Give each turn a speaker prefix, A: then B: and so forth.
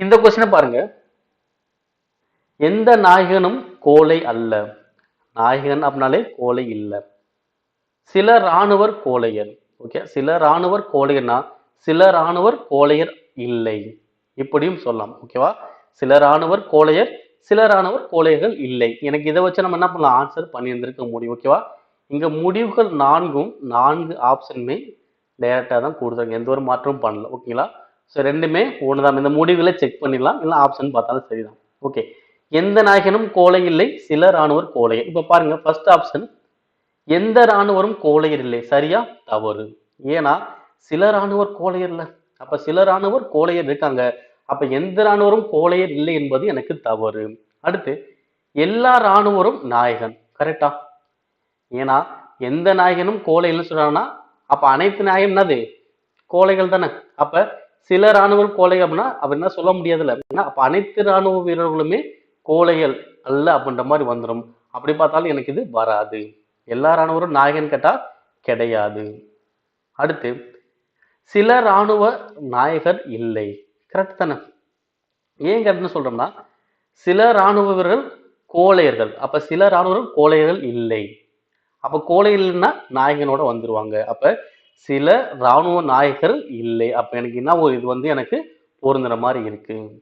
A: இந்த கொஸ்டினை பாருங்க. எந்த நாயகனும் கோழை அல்ல. நாயகன் அப்படின்னாலே கோலை இல்லை. சில இராணுவர் கோலையர் ஓகே சில இராணுவர் கோலையர்னா சில இராணுவர் கோழையர் இல்லை. இப்படியும் சொல்லலாம் ஓகேவா சில இராணுவர் கோலையர் சில இராணுவர் கோழையர்கள் இல்லை. எனக்கு இதை வச்சு நம்ம என்ன பண்ணலாம்? ஆன்சர் பண்ணியிருந்திருக்க முடியும் ஓகேவா இங்க முடிவுகள் நான்கும் நான்கு ஆப்ஷனுமே டைரக்டா தான் கொடுத்தாங்க எந்த ஒரு மாற்றமும் பண்ணல ஓகேங்களா ஸோ ரெண்டுமே ஒன்று தான் இந்த முடிவுகளை செக் பண்ணிடலாம். இல்லை ஆப்ஷன் பார்த்தாலும் சரிதான். ஓகே எந்த நாயகனும் கோழை இல்லை சில ராணுவர் கோழையர் இப்போ பாருங்க ஃபர்ஸ்ட் ஆப்ஷன் எந்த ராணுவரும் கோழையர் இல்லை. சரியா? தவறு. ஏன்னா சில ராணுவர் கோழையர் இல்லை. அப்போ சில ராணுவர் கோழையர் இருக்காங்க. அப்போ எந்த ராணுவரும் கோழையர் இல்லை என்பது எனக்கு தவறு. அடுத்து எல்லா ராணுவரும் நாயகன். கரெக்டா ஏன்னா எந்த நாயகனும் கோழை இல்லைன்னு சொல்றாங்கன்னா அப்ப அனைத்து நாயகம் என்னது? கோழைகள் தானே. அப்ப சில இராணுவ கோழை அப்படின்னா அப்ப என்ன சொல்ல முடியாதுல்ல. அப்படின்னா அப்ப அனைத்து இராணுவ வீரர்களுமே கோழைகள் அல்ல அப்படின்ற மாதிரி வந்துடும் அப்படி பார்த்தாலும் எனக்கு இது வராது. எல்லா இராணுவரும் நாயகன் கேட்டா கிடையாது. அடுத்து சில இராணுவ நாயகர் இல்லை. கரெக்ட் தானே? ஏன் கரெக்ட்னு சொல்றோம்னா சில இராணுவ வீரர்கள் கோழையர்கள். அப்ப சில இராணுவர்கள் கோழையர்கள் இல்லை. அப்ப கோழைகள்னா நாயகனோட வந்துருவாங்க. அப்ப சில இராணுவ நாயகர் இல்லை. அப்போ எனக்கு என்ன ஒரு இது வந்து எனக்கு பொருந்துகிற மாதிரி இருக்குது